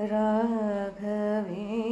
राघवे